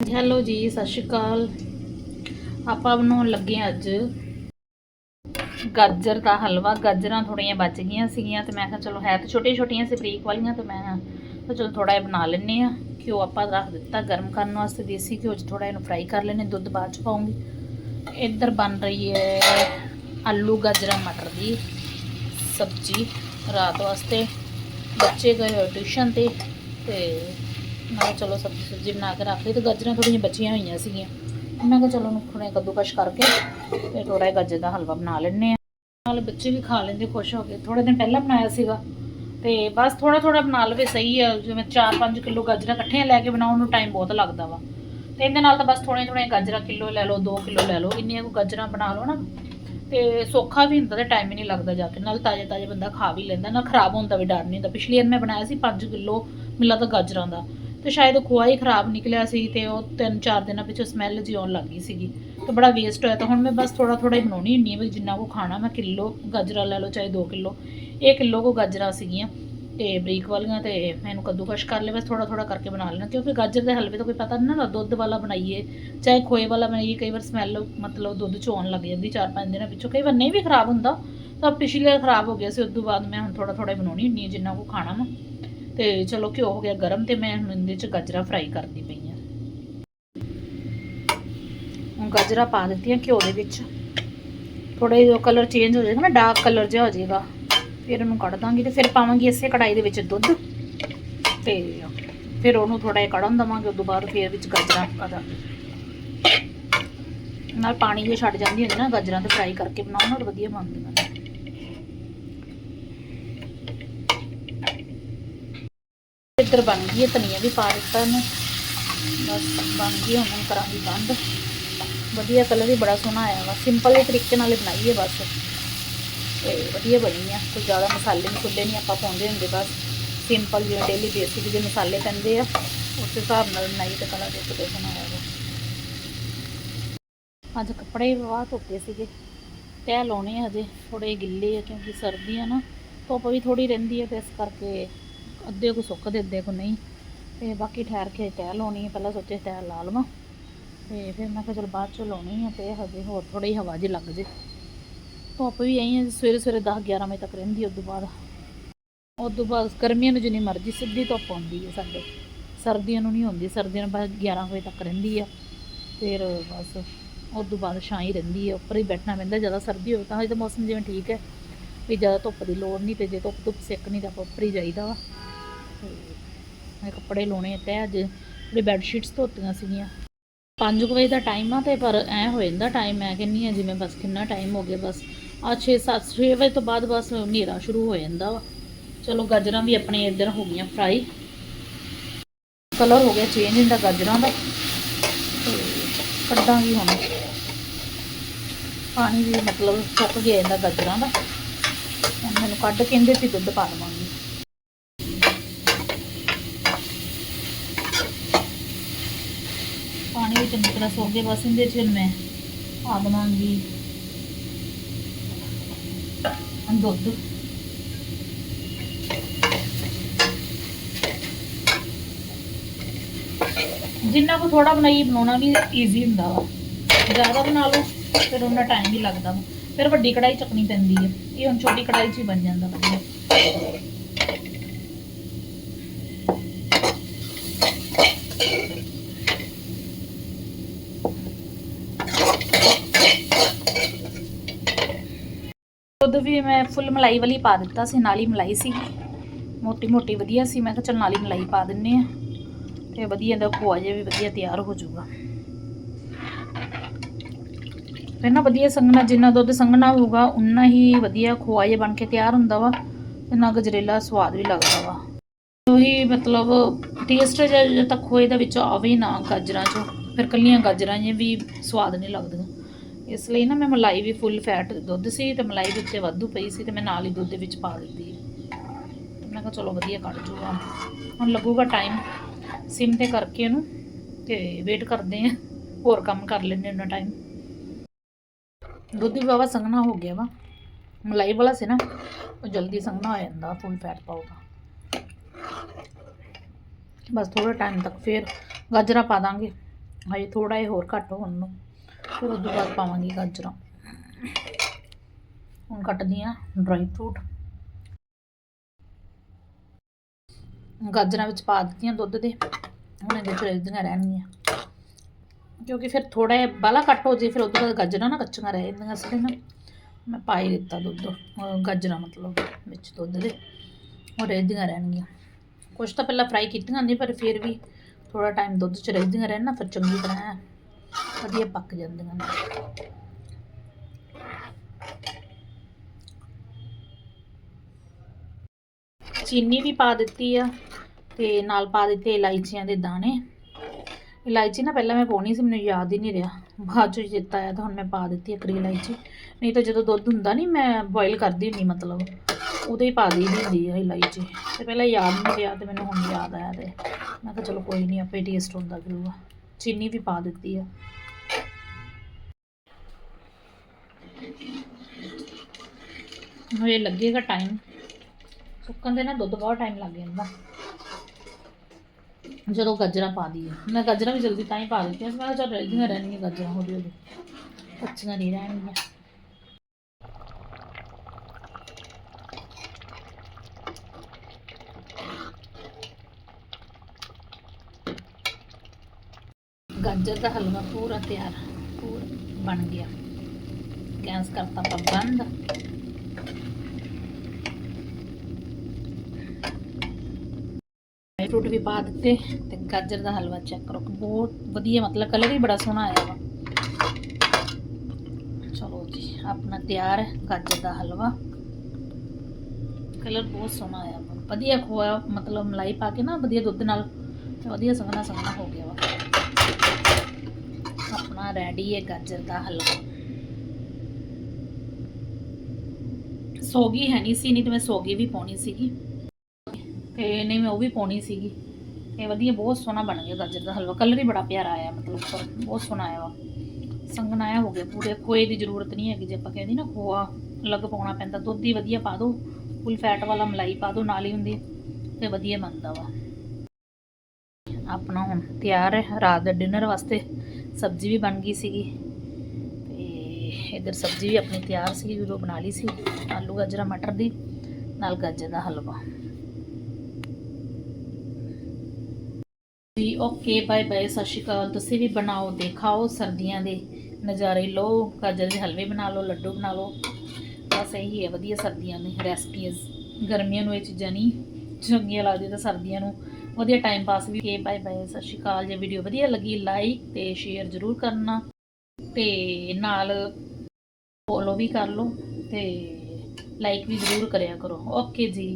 Hello ਜੀ, ਸਤਿ ਸ਼੍ਰੀ ਅਕਾਲ। ਆਪਾਂ ਬਣਾਉਣ ਲੱਗੇ ਹਾਂ ਅੱਜ ਗਾਜਰ ਦਾ ਹਲਵਾ। ਗਾਜਰਾਂ ਥੋੜੀਆਂ ਬਚ ਗਈਆਂ ਸੀਗੀਆਂ ਤੇ ਮੈਂ ਕਿਹਾ ਚਲੋ ਹੈ ਤਾਂ ਛੋਟੀਆਂ ਛੋਟੀਆਂ ਸੀ, ਬਰੀਕ ਵਾਲੀਆਂ ਤੇ ਮੈਂ ਕਿਹਾ ਚਲੋ ਥੋੜਾ ਜਿਹਾ ਬਣਾ ਲੈਂਦੇ ਆ ਘਿਓ ਆਪਾਂ ਰੱਖ ਦਿੱਤਾ ਗਰਮ ਕਰਨ ਵਾਸਤੇ ਦੇਸੀ ਘਿਓ 'ਚ ਥੋੜਾ ਇਹਨੂੰ ਫਰਾਈ ਕਰ ਲੈਣੇ ਦੁੱਧ ਬਾਅਦ 'ਚ ਪਾਉਂਗੀ। ਇੱਧਰ ਬਣ ਰਹੀ ਹੈ ਆਲੂ, ਗਾਜਰਾਂ, ਮਟਰ ਦੀ ਸਬਜ਼ੀ। ਰਾਤ ਵਾਸਤੇ ਬੱਚੇ ਗਏ ਹੋਏ ਟਿਊਸ਼ਨ ਤੇ ਤੇ ਮੈਂ ਕਿਹਾ ਚਲੋ ਸਬਜ਼ੀ ਸੁਬਜ਼ੀ ਬਣਾ ਕੇ ਰੱਖ ਲਈ ਤੇ ਗਾਜਰਾਂ ਥੋੜੀਆਂ ਬਚੀਆਂ ਹੋਈਆਂ ਸੀਗੀਆਂ। ਮੈਂ ਕਿਹਾ ਚਲੋ ਉਹਨੂੰ ਥੋੜ੍ਹਾ ਕੱਦੂਕਸ਼ ਕਰਕੇ ਤੇ ਥੋੜਾ ਜਿਹਾ ਗਾਜਰ ਦਾ ਹਲਵਾ ਬਣਾ ਲੈਣੇ ਆ ਨਾਲ ਬੱਚੇ ਵੀ ਖਾ ਲੈਂਦੇ, ਖੁਸ਼ ਹੋ ਕੇ। ਥੋੜੇ ਦਿਨ ਪਹਿਲਾਂ ਬਣਾਇਆ ਸੀਗਾ। ਤੇ ਬਸ ਥੋੜਾ ਥੋੜਾ ਬਣਾ ਲਵੇ, ਸਹੀ ਆ। ਜਿਵੇਂ 4-5 ਕਿਲੋ ਗਾਜਰਾਂ ਇਕੱਠੀਆਂ ਲੈ ਕੇ ਬਣਾਉਣ ਨੂੰ ਟਾਈਮ ਬਹੁਤ ਲੱਗਦਾ ਵਾ। ਤੇ ਇਹਦੇ ਨਾਲ ਤਾਂ ਬਸ ਥੋੜ੍ਹੀਆਂ ਥੋੜ੍ਹੀਆਂ ਗਾਜਰਾਂ ਕਿਲੋ ਲੈ ਲਓ 2 ਕਿਲੋ ਲੈ ਲਓ। ਇੰਨੀਆਂ ਕੁ ਗਾਜਰਾਂ ਬਣਾ ਲਓ ਨਾ। ਤੇ ਸੌਖਾ ਵੀ ਹੁੰਦਾ ਤੇ ਟਾਈਮ ਹੀ ਨਹੀਂ ਲੱਗਦਾ ਜਾ ਕੇ। ਨਾਲ ਤਾਜ਼ੇ ਤਾਜ਼ੇ ਬੰਦਾ ਖਾ ਵੀ ਲੈਂਦਾ। ਨਾ ਖਰਾਬ ਹੋਣ ਦਾ ਵੀ ਡਰ ਨਹੀਂ ਹੁੰਦਾ। ਪਿਛਲੀ ਵਾਰ ਮੈਂ ਬਣਾਇਆ ਸੀ 5 ਕਿਲੋ ਮਿਲਾ ਤਾਂ ਗਾਜਰਾਂ ਦਾ। ਤੇ ਸ਼ਾਇਦ ਖੋਆ ਹੀ ਖਰਾਬ ਨਿਕਲਿਆ ਸੀ ਤੇ ਉਹ 3-4 ਦਿਨਾਂ ਪਿੱਛੋਂ ਸਮੈਲ ਜਿਹੀ ਆਉਣ ਲੱਗ ਗਈ ਸੀਗੀ। ਤੇ ਬੜਾ ਵੇਸਟ ਹੋਇਆ ਤਾਂ ਹੁਣ ਮੈਂ ਬਸ ਥੋੜਾ ਥੋੜਾ ਹੀ ਬਣਾਉਣੀ ਹੁੰਦੀ ਹਾਂ ਵੀ ਜਿੰਨਾ ਕੋ ਖਾਣਾ ਮੈਂ ਕਿਲੋ ਗਾਜਰਾਂ ਲੈ ਲਓ ਚਾਹੇ 2 ਕਿਲੋ। ਇਹ ਕਿਲੋ ਕੋ ਗਾਜਰਾਂ ਸੀਗੀਆਂ ਤੇ ਬਰੀਕ ਵਾਲੀਆਂ ਤੇ ਮੈਂ ਇਹਨੂੰ ਕੱਦੂਕਸ਼ ਕਰ ਲਿਆ, ਬਸ ਥੋੜਾ ਥੋੜਾ ਕਰਕੇ ਬਣਾ ਲੈਣਾ ਕਿਉਂਕਿ ਗਾਜਰ ਦੇ ਹਲਵੇ ਤਾਂ ਕੋਈ ਪਤਾ ਨਹੀਂ ਨਾ ਦੁੱਧ ਵਾਲਾ ਬਣਾਈਏ ਚਾਹੇ ਖੋਏ ਵਾਲਾ ਬਣਾਈਏ, ਕਈ ਵਾਰ ਸਮੈਲ ਮਤਲਬ ਦੁੱਧ 'ਚ ਆਉਣ ਲੱਗ ਜਾਂਦੀ 4-5 ਦਿਨਾਂ ਪਿੱਛੋਂ, ਕਈ ਵਾਰ ਨਹੀਂ ਵੀ ਖਰਾਬ ਹੁੰਦਾ। ਤਾਂ ਪਿਛਲੇ ਵਾਰ ਖਰਾਬ ਹੋ ਗਿਆ ਸੀ, ਉਸ ਤੋਂ ਬਾਅਦ ਮੈਂ ਹੁਣ ਥੋੜਾ ਥੋੜਾ ਬਣਾਉਣੀ ਹੁੰਦੀ ਹਾਂ ਜਿੰਨਾ ਕੋ ਖਾਣਾ ਵਾ। ਤੇ ਚਲੋ ਘਿਓ ਹੋ ਗਿਆ ਗਰਮ ਤੇ ਮੈਂ ਹੁਣ ਇਹਦੇ ਚ ਗਾਜਰਾਂ ਫਰਾਈ ਕਰਦੀ ਪਈ ਆ ਹੁਣ ਗਾਜਰਾਂ ਪਾ ਦਿੱਤੀਆਂ ਘਿਓ ਦੇ ਵਿੱਚ। ਥੋੜਾ ਜਿਹਾ ਕਲਰ ਚੇਂਜ ਹੋ ਜਾਏਗਾ ਨਾ ਡਾਰਕ ਕਲਰ ਜਿਹਾ ਹੋ ਜਾਏਗਾ। ਫਿਰ ਉਹਨੂੰ ਕੱਢ ਦਾਂਗੀ ਤੇ ਫਿਰ ਪਾਵਾਂਗੀ ਇਸੇ ਕੜਾਈ ਦੇ ਵਿੱਚ ਦੁੱਧ। ਤੇ ਫਿਰ ਉਹਨੂੰ ਥੋੜਾ ਜਿਹਾ ਕੜਨ ਦਵਾਂਗੇ, ਉਦੋਂ ਬਾਅਦ ਫਿਰ ਵਿੱਚ ਗਾਜਰਾਂ ਪਾ ਦਾਂਗੇ। ਨਾਲ ਪਾਣੀ ਵੀ ਛੱਡ ਜਾਂਦੀ ਹੁੰਦੀ ਨਾ, ਗਾਜਰਾਂ ਤੇ ਫਰਾਈ ਕਰਕੇ ਬਣਾਉਣ ਨਾਲ ਵਧੀਆ ਬਣਦੀਆਂ ਨੇ। ਇੱਧਰ ਬਣ ਗਈ ਹੈ, ਧਨੀਆ ਵੀ ਪਾ ਦਿੱਤਾ ਇਹਨੂੰ। ਬਸ ਬਣ ਗਈ, ਹੁਣ ਕਰਾਂਗੀ ਬੰਦ ਵਧੀਆ ਕਲਰ ਵੀ ਬੜਾ ਸੋਹਣਾ ਆਇਆ ਵਾ। ਸਿੰਪਲ ਜਿਹੇ ਤਰੀਕੇ ਨਾਲ ਬਣਾਈਏ ਬਸ। ਤੇ ਵਧੀਆ ਬਣੀ ਆ। ਕੋਈ ਜ਼ਿਆਦਾ ਮਸਾਲੇ ਮਸੂਲੇ ਨਹੀਂ ਆਪਾਂ ਪਾਉਂਦੇ ਹੁੰਦੇ ਬਸ। ਸਿੰਪਲ ਜਿਵੇਂ ਡੇਲੀ ਬੇਸਿਕ ਜਿਹੇ ਮਸਾਲੇ ਪੈਂਦੇ ਆ, ਉਸ ਹਿਸਾਬ ਨਾਲ ਬਣਾਈ ਤਾਂ ਕਲਰ ਦੇ ਕਿੰਨਾ ਸੋਹਣਾ ਵਾ। ਅੱਜ ਕੱਪੜੇ ਵਾਹ ਧੋਤੇ ਸੀਗੇ। ਤੈਅ ਲਾਉਣੇ ਆ ਹਜੇ। ਥੋੜੇ ਗਿੱਲੇ ਆ ਕਿਉਂਕਿ ਸਰਦੀ ਆ ਨਾ। ਧੁੱਪ ਵੀ ਥੋੜੀ ਰਹਿੰਦੀ ਹੈ ਤੇ ਇਸ ਕਰਕੇ ਅੱਧੇ ਕੋ ਸੁੱਕਦੇ ਅੱਧੇ ਕੋ ਨਹੀਂ। ਤੇ ਬਾਕੀ ਠਹਿਰ ਕੇ ਤੈਅ ਲਾਉਣੀ ਹੈ ਪਹਿਲਾਂ ਸੋਚੇ ਤੈਅ ਲਾ ਲਵਾਂ। ਤੇ ਫਿਰ ਮੈਂ ਕਿਹਾ ਚਲ ਬਾਅਦ ਚ ਲਾਉਣੀ ਹੈ ਤੇ ਹਜੇ ਹੋਰ ਥੋੜੀ ਹਵਾ ਜੀ ਲੱਗ ਜੇ। ਧੁੱਪ ਵੀ ਐਂ ਹੈ ਸਵੇਰੇ ਸਵੇਰੇ 10 11 ਵਜੇ ਤੱਕ ਰਹਿੰਦੀ ਉਸ ਤੋਂ ਬਾਅਦ। ਉਸ ਤੋਂ ਬਾਅਦ ਗਰਮੀਆਂ ਨੂੰ ਜਿੰਨੀ ਮਰਜ਼ੀ ਸਿੱਧੀ ਧੁੱਪ ਆਉਂਦੀ ਹੈ ਸਾਡੇ। ਸਰਦੀਆਂ ਨੂੰ ਨਹੀਂ ਹੁੰਦੀ ਸਰਦੀਆਂ ਨੂੰ ਬਸ 11 ਵਜੇ ਤੱਕ ਰਹਿੰਦੀ ਆ। ਫਿਰ ਬਸ ਉਸ ਤੋਂ ਬਾਅਦ ਛਾਂ ਹੀ ਰਹਿੰਦੀ ਹੈ ਉੱਪਰ ਹੀ ਬੈਠਣਾ ਪੈਂਦਾ, ਜ਼ਿਆਦਾ ਸਰਦੀ ਹੋਵੇ ਤਾਂ ਹਜੇ ਤਾਂ ਮੌਸਮ ਜਿਵੇਂ ਠੀਕ ਹੈ। ਵੀ ਜ਼ਿਆਦਾ ਧੁੱਪ ਦੀ ਲੋੜ ਨਹੀਂ, ਤੇ ਜੇ ਧੁੱਪ ਧੁੱਪ ਸਿੱਕ ਨਹੀਂ ਤਾਂ ਆਪਾਂ ਉੱਪਰ ਹੀ ਜਾਈਦਾ ਵਾ। ਤੇ ਮੈਂ ਕੱਪੜੇ ਲਾਉਣੇ ਤੇ ਅੱਜ ਜਿਹੜੇ ਬੈੱਡ ਸ਼ੀਟਸ ਧੋਤੀਆਂ ਸੀਗੀਆਂ। 5 ਵਜੇ ਦਾ ਟਾਈਮ ਆ ਤੇ ਪਰ ਐ ਹੋ ਜਾਂਦਾ ਟਾਈਮ ਮੈਂ ਕਹਿੰਨੀ ਆ ਜਿਵੇਂ ਬਸ ਕਿੰਨਾ ਟਾਈਮ ਹੋ ਗਿਆ ਬਸ। ਆ 6 7 6 ਵਜੇ ਤੋਂ ਬਾਅਦ ਬਸ ਹਨੇਰਾ ਸ਼ੁਰੂ ਹੋ ਜਾਂਦਾ ਵਾ। ਚਲੋ ਗਾਜਰਾਂ ਵੀ ਆਪਣੇ ਇੱਧਰ ਹੋ ਗਈਆਂ ਫਰਾਈ ਕਲਰ ਹੋ ਗਿਆ ਚੇਂਜ ਇਹਦਾ ਗਾਜਰਾਂ ਦਾ। ਕੱਢਾਂਗੀ ਹੁਣ। ਪਾਣੀ ਵੀ ਮਤਲਬ ਸੁੱਕ ਗਿਆ ਇਹਦਾ ਗਾਜਰਾਂ ਦਾ। ਮੈਨੂੰ ਕੱਢ ਕੇ ਇਹਦੇ 'ਚ ਦੁੱਧ ਪਾ ਲਵਾਂਗੇ ਪਾਣੀ ਵੀ ਚੰਗੀ ਤਰ੍ਹਾਂ ਸੁੱਕ ਗਿਆ ਬਸ ਇਹਦੇ 'ਚ ਮੈਂ ਪਾ ਦੇਵਾਂਗੀ ਦੁੱਧ। ਜਿੰਨਾ ਕੋ ਥੋੜਾ ਬਣਾਈ ਬਣਾਉਣਾ ਵੀ ਈਜ਼ੀ ਹੁੰਦਾ ਵਾ। ਜ਼ਿਆਦਾ ਬਣਾ ਲਓ, ਫਿਰ ਉਹਨਾਂ ਟਾਈਮ ਵੀ ਲੱਗਦਾ ਵਾ। ਫਿਰ ਵੱਡੀ ਕੜਾਈ ਚੱਕਣੀ ਪੈਂਦੀ ਹੈ ਇਹ ਹੁਣ ਛੋਟੀ ਕੜਾਈ 'ਚ ਹੀ ਬਣ ਜਾਂਦਾ। ਵਧੀਆ ਦੁੱਧ ਵੀ ਮੈਂ ਫੁੱਲ ਮਲਾਈ ਵਾਲੀ ਪਾ ਦਿੱਤਾ ਸੀ, ਨਾਲ ਹੀ ਮਲਾਈ ਸੀ ਮੋਟੀ ਮੋਟੀ ਵਧੀਆ ਸੀ, ਮੈਂ ਕਿਹਾ ਚਲ ਨਾਲ ਹੀ ਮਲਾਈ ਪਾ ਦਿੰਨੇ ਆ। ਤੇ ਵਧੀਆ ਦਾ ਖੋਆ ਜਿਹਾ ਵੀ ਵਧੀਆ ਤਿਆਰ ਹੋ ਜਾਊਗਾ। ਫਿਰ ਨਾ ਵਧੀਆ ਸੰਘਣਾ, ਜਿੰਨਾ ਦੁੱਧ ਸੰਘਣਾ ਹੋਊਗਾ ਉਨਾ ਹੀ ਵਧੀਆ ਖੋਆ ਜਿਹਾ ਬਣ ਕੇ ਤਿਆਰ ਹੁੰਦਾ ਵਾ ਤੇ ਨਾ ਗਜਰੇਲਾ ਸਵਾਦ ਵੀ ਲੱਗਦਾ ਵਾ। ਉਹੀ ਮਤਲਬ ਟੇਸਟ ਜੇ ਤੱਕ ਖੋਏ ਦਾ ਵਿੱਚ ਆਵੇ ਨਾ ਗਾਜਰਾਂ ਚੋਂ, ਫਿਰ ਕੱਲੀਆਂ ਗਾਜਰਾਂ ਜਿਹੀਆਂ ਵੀ ਸਵਾਦ ਨਹੀਂ ਲੱਗਦੀਆਂ। ਇਸ ਲਈ ਨਾ ਮੈਂ ਮਲਾਈ ਵੀ ਫੁੱਲ ਫੈਟ ਦੁੱਧ ਸੀ ਤੇ ਮਲਾਈ ਦੇ ਉੱਤੇ ਵਾਧੂ ਪਈ ਸੀ ਤੇ ਮੈਂ ਨਾਲ ਹੀ ਦੁੱਧ ਦੇ ਵਿੱਚ ਪਾ ਦਿੱਤੀ ਮੈਂ ਕਿਹਾ ਚਲੋ ਵਧੀਆ ਕੱਢ ਜੂਗਾ ਹੁਣ ਲੱਗੂਗਾ ਟਾਈਮ ਸਿਮ ਤੇ ਕਰਕੇ ਇਹਨੂੰ ਤੇ ਵੇਟ ਕਰਦੇ ਆ ਹੋਰ ਕੰਮ ਕਰ ਲੈਂਦੇ ਉਹਨਾਂ ਟਾਈਮ ਦੁੱਧ ਵੀ ਬਾਬਾ ਸੰਘਣਾ ਹੋ ਗਿਆ ਵਾ। ਮਲਾਈ ਵਾਲਾ ਸੀ ਨਾ, ਉਹ ਜਲਦੀ ਸੰਘਣਾ ਹੋ ਜਾਂਦਾ ਫੁੱਲ ਫੈਟ ਪਾਊਗਾ ਬਸ ਥੋੜਾ ਟਾਈਮ ਤੱਕ ਫਿਰ ਗਾਜਰਾਂ ਪਾ ਦਾਂਗੇ। ਹਜੇ ਥੋੜਾ ਜਿਹਾ ਹੋਰ ਘੱਟ ਹੋਣ ਨੂੰ। ਫਿਰ ਉਸ ਤੋਂ ਬਾਅਦ ਪਾਵਾਂਗੀ ਗਾਜਰਾਂ। ਹੁਣ ਕੱਟਦੀ ਆ ਡਰਾਈ ਫਰੂਟ ਗਾਜਰਾਂ ਵਿੱਚ ਪਾ ਦਿੱਤੀਆਂ ਦੁੱਧ ਦੇ। ਹੁਣ ਇਹਦੇ ਚ ਰਹਿੰਦੀਆਂ ਰਹਿਣਗੀਆਂ। ਕਿਉਂਕਿ ਫਿਰ ਥੋੜਾ ਜਿਹਾ ਬਾਲਾ ਕੱਟ ਹੋ ਜੇ, ਫਿਰ ਉਹਦੇ ਬਾਅਦ ਗਾਜਰਾਂ ਨਾ ਕੱਚੀਆਂ ਰਹਿ ਜਾਂਦੀਆਂ ਇਸ ਲਈ ਨਾ ਮੈਂ ਪਾ ਹੀ ਦਿੱਤਾ ਦੁੱਧ ਗਾਜਰਾਂ ਮਤਲਬ ਵਿੱਚ ਦੁੱਧ ਦੇ। ਉਹ ਰਹਿੰਦੀਆਂ ਰਹਿਣਗੀਆਂ। ਕੁਛ ਤਾਂ ਪਹਿਲਾਂ ਫਰਾਈ ਕੀਤੀਆਂ ਹੁੰਦੀਆਂ, ਪਰ ਫਿਰ ਵੀ ਥੋੜਾ ਟਾਈਮ ਦੁੱਧ 'ਚ ਰਹਿੰਦੀਆਂ ਰਹਿਣ ਨਾ, ਫਿਰ ਚੰਗੀ ਤਰ੍ਹਾਂ ਵਧੀਆ ਪੱਕ ਜਾਂਦੀਆਂ ਨੇ। ਚੀਨੀ ਵੀ ਪਾ ਦਿੱਤੀ ਆ ਤੇ ਨਾਲ ਪਾ ਦਿੱਤੇ ਇਲਾਇਚੀਆਂ ਦੇ ਦਾਣੇ। ਇਲਾਇਚੀ ਨਾ ਪਹਿਲਾਂ ਮੈਂ ਪਾਉਣੀ ਸੀ, ਮੈਨੂੰ ਯਾਦ ਹੀ ਨਹੀਂ ਰਿਹਾ। ਬਾਅਦ ਚ ਚੇਤਾ ਆਇਆ ਤਾਂ ਹੁਣ ਮੈਂ ਪਾ ਦਿੱਤੀ ਅਕਰੀ ਇਲਾਇਚੀ। ਨਹੀਂ ਤਾਂ ਜਦੋਂ ਦੁੱਧ ਹੁੰਦਾ ਨਹੀਂ ਮੈਂ ਬੋਇਲ ਕਰਦੀ ਹੁੰਦੀ ਮਤਲਬ, ਉਦੋਂ ਹੀ ਪਾ ਦਈਦੀ ਹੁੰਦੀ ਆ ਇਲਾਇਚੀ। ਤੇ ਪਹਿਲਾਂ ਯਾਦ ਨਹੀਂ ਰਿਹਾ ਤੇ ਮੈਨੂੰ ਹੁਣ ਯਾਦ ਆਇਆ ਤੇ। ਮੈਂ ਕਿਹਾ ਚਲੋ ਕੋਈ ਨਹੀਂ ਆਪੇ ਟੇਸਟ ਹੁੰਦਾ ਕਰੂਗਾ। ਚੀਨੀ ਵੀ ਪਾ ਦਿੱਤੀ ਆ ਹਜੇ ਲੱਗੇਗਾ ਟਾਈਮ ਸੁੱਕਣ ਦੇ ਨਾ ਦੁੱਧ ਬਹੁਤ ਟਾਈਮ ਲੱਗ ਜਾਂਦਾ ਜਦੋਂ ਗਾਜਰਾਂ ਪਾ ਦਈਏ ਮੈਂ ਗਾਜਰਾਂ ਵੀ ਜਲਦੀ ਤਾਂ ਹੀ ਪਾ ਦਿੱਤੀਆਂ ਸੀ ਮੈਂ ਕਿਹਾ ਚੱਲ ਰਹਿੰਦੀਆਂ ਰਹਿਣਗੀਆਂ ਗਾਜਰਾਂ ਹੌਲੀ ਹੌਲੀ ਕੱਚੀਆਂ ਨਹੀਂ ਰਹਿਣਗੀਆਂ ਗਾਜਰ ਦਾ ਹਲਵਾ ਪੂਰਾ ਤਿਆਰ, ਪੂਰਾ ਬਣ ਗਿਆ। ਗੈਸ ਕਰਤਾ ਆਪਾਂ ਬੰਦ। ਡਰਾਈ ਫਰੂਟ ਵੀ ਪਾ ਦਿੱਤੇ ਤੇ ਗਾਜਰ ਦਾ ਹਲਵਾ ਚੈੱਕ ਕਰੋ। ਬਹੁਤ ਵਧੀਆ, ਮਤਲਬ ਕਲਰ ਹੀ ਬੜਾ ਸੋਹਣਾ ਆਇਆ ਵਾ। ਚਲੋ ਜੀ, ਆਪਣਾ ਤਿਆਰ ਹੈ ਗਾਜਰ ਦਾ ਹਲਵਾ। ਕਲਰ ਬਹੁਤ ਸੋਹਣਾ ਆਇਆ ਵਾ। ਵਧੀਆ ਖੋਆ, ਮਤਲਬ ਮਲਾਈ ਪਾ ਕੇ ਨਾ ਵਧੀਆ ਦੁੱਧ ਨਾਲ, ਤੇ ਵਧੀਆ ਸੋਹਣਾ ਸੋਹਣਾ ਹੋ ਗਿਆ ਵਾ। ਆਪਣਾ ਰੈਡੀ ਹੈ ਗਾਜਰ ਦਾ ਹਲਵਾ ਸੋਗੀ ਹੈ ਨਹੀਂ ਸੀ, ਨਹੀਂ ਤੇ ਮੈਂ ਸੋਗੀ ਵੀ ਪਾਉਣੀ ਸੀਗੀ। ਤੇ ਨਹੀਂ, ਮੈਂ ਉਹ ਵੀ ਪਾਉਣੀ ਸੀਗੀ। ਇਹ ਵਧੀਆ, ਬਹੁਤ ਸੋਹਣਾ ਬਣ ਗਿਆ ਗਾਜਰ ਦਾ ਹਲਵਾ। ਕਲਰ ਹੀ ਬੜਾ ਪਿਆਰਾ ਆਇਆ, ਮਤਲਬ ਉੱਪਰ ਬਹੁਤ ਸੋਹਣਾ ਆਇਆ ਵਾ। ਸੰਗਣਾਇਆ ਹੋ ਗਿਆ ਪੂਰੇ ਖੋਏ ਦੀ ਜ਼ਰੂਰਤ ਨਹੀਂ ਹੈਗੀ ਜੇ ਆਪਾਂ ਕਹਿੰਦੇ ਨਾ ਖੋਆ ਅਲੱਗ ਪਾਉਣਾ ਪੈਂਦਾ, ਦੁੱਧ ਹੀ ਵਧੀਆ ਪਾ ਦਿਓ ਫੁੱਲ ਫੈਟ ਵਾਲਾ ਮਲਾਈ ਪਾ ਦਿਓ ਨਾਲ ਹੀ ਹੁੰਦੀ ਤੇ ਵਧੀਆ ਬਣਦਾ ਵਾ। ਆਪਣਾ ਹੁਣ ਤਿਆਰ ਹੈ। ਰਾਤ ਦੇ ਡਿਨਰ ਵਾਸਤੇ ਸਬਜ਼ੀ ਵੀ ਬਣ ਗਈ ਸੀਗੀ। ਤੇ ਇਧਰ ਸਬਜ਼ੀ ਵੀ ਆਪਣੀ ਤਿਆਰ ਸੀ ਜਦੋਂ ਬਣਾ ਲਈ ਸੀ। ਆਲੂ, ਗਾਜਰਾ, ਮਟਰ ਦੀ, ਨਾਲ ਗਾਜਰ ਦਾ ਹਲਵਾ। ਜੀ ਓਕੇ ਬਾਏ ਬਾਏ ਸਤਿ ਸ਼੍ਰੀ ਅਕਾਲ। ਤੁਸੀਂ ਵੀ ਬਣਾਓ, ਦੇਖਾਓ ਸਰਦੀਆਂ ਦੇ ਨਜ਼ਾਰੇ। ਲਓ, ਗਾਜਰ ਦੇ ਹਲਵੇ ਬਣਾ ਲਓ, ਲੱਡੂ ਬਣਾ ਲਓ। ਬਸ ਇਹੀ ਹੈ, ਵਧੀਆ ਸਰਦੀਆਂ ਦੀ ਰੈਸਪੀਜ਼ ਗਰਮੀਆਂ ਨੂੰ ਇਹ ਚੀਜ਼ਾਂ ਨਹੀਂ, ਚੰਗੀਆਂ ਲੱਗਦੀਆਂ ਤਾਂ ਸਰਦੀਆਂ ਨੂੰ ਵਧੀਆ ਟਾਈਮ ਪਾਸ ਵੀ ਕੇ ਬਾਏ ਬਾਏ ਸਤਿ ਸ਼੍ਰੀ ਅਕਾਲ। ਜੇ ਵੀਡੀਓ ਵਧੀਆ ਲੱਗੀ ਲਾਈਕ ਤੇ ਸ਼ੇਅਰ ਜ਼ਰੂਰ ਕਰਨਾ। ਤੇ ਨਾਲ ਫੋਲੋ ਵੀ ਕਰ ਲਓ ਤੇ ਲਾਈਕ ਵੀ ਜ਼ਰੂਰ ਕਰਿਆ ਕਰੋ। ਓਕੇ ਜੀ।